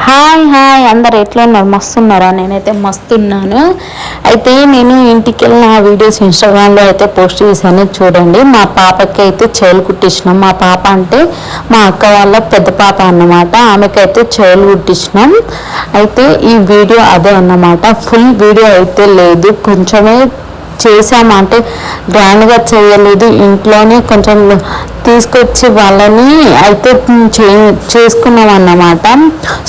Hi hi అందరు ఎట్లా ఉన్నారు? నేనైతే మస్తు ఉన్నాను అయితే నేను ఇంటికి వెళ్ళిన ఆ వీడియోస్ ఇన్స్టాగ్రామ్లో అయితే పోస్ట్ చేశాను. చూడండి మా పాపకి అయితే చెవులు కుట్టించినాం. మా పాప అంటే మా అక్క వాళ్ళ పెద్ద పాప అన్నమాట. ఆమెకైతే చెవులు కుట్టించినాం. అయితే ఈ వీడియో అదే అన్నమాట. ఫుల్ వీడియో అయితే లేదు. కొంచెమే చేసామంటే గ్రాండ్గా చేయలేదు. ఇంట్లోనే కొంచెం తీసుకొచ్చి వాళ్ళని అయితే చే చేసుకున్నాం అన్నమాట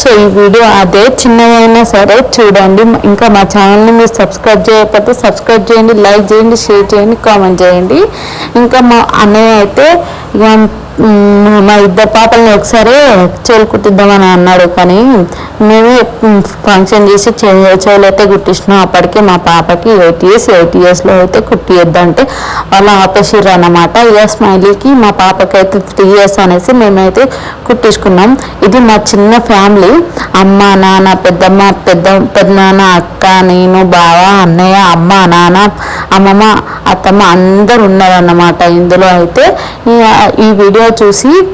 సో ఈ వీడియో అదే చిన్నదైనా సరే చూడండి. ఇంకా మా ఛానల్ని మీరు సబ్స్క్రైబ్ చేయకపోతే సబ్స్క్రైబ్ చేయండి లైక్ చేయండి షేర్ చేయండి కామెంట్ చేయండి. ఇంకా మా అన్నయ్య అయితే ఇక మా ఇద్దరు పాపల్ని ఒకసారి చెవులు కుట్టిద్దామని అన్నాడు కానీ మేమే ఫంక్షన్ చేసి చె- చెవులు అయితే కుట్టించినాం. అప్పటికే మా పాపకి ఎయిట్ ఇయర్స్ ఎయిట్ ఇయర్స్లో అయితే కుట్టియద్దంటే వాళ్ళు ఆపేసిర్రు అన్నమాట. ఇక స్మైలీకి మా పాపకి అయితే త్రీ ఇయర్స్ అనేసి మేమైతే కుట్టించుకున్నాం. ఇది మా చిన్న ఫ్యామిలీ. అమ్మ నాన్న పెద్దమ్మ పెద్ద పెద్దనాన్న అక్క నేను బావ అన్నయ్య అమ్మ నాన్న అమ్మమ్మ అత్తమ్మ అందరు ఉన్నారన్నమాట. ఇందులో అయితే ఈ- వీడియో చూసి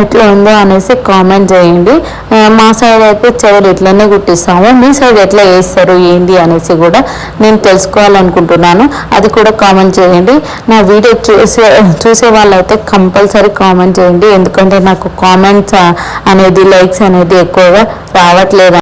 ఎట్లా ఉందో అనేసి కామెంట్ చేయండి. మా సైడ్ అయితే చెవులు ఇట్లనే కుట్టిస్తాము మీ సైడ్ ఎట్లా వేస్తారు ఏంది అనేసి కూడా నేను తెలుసుకోవాలనుకుంటున్నాను. అది కూడా కామెంట్ చేయండి. నా వీడియో చూసే చూసే వాళ్ళైతే కంపల్సరీ కామెంట్ చేయండి. ఎందుకంటే నాకు కామెంట్స్ అనేది లైక్స్ అనేది ఎక్కువగా రావట్లేదు.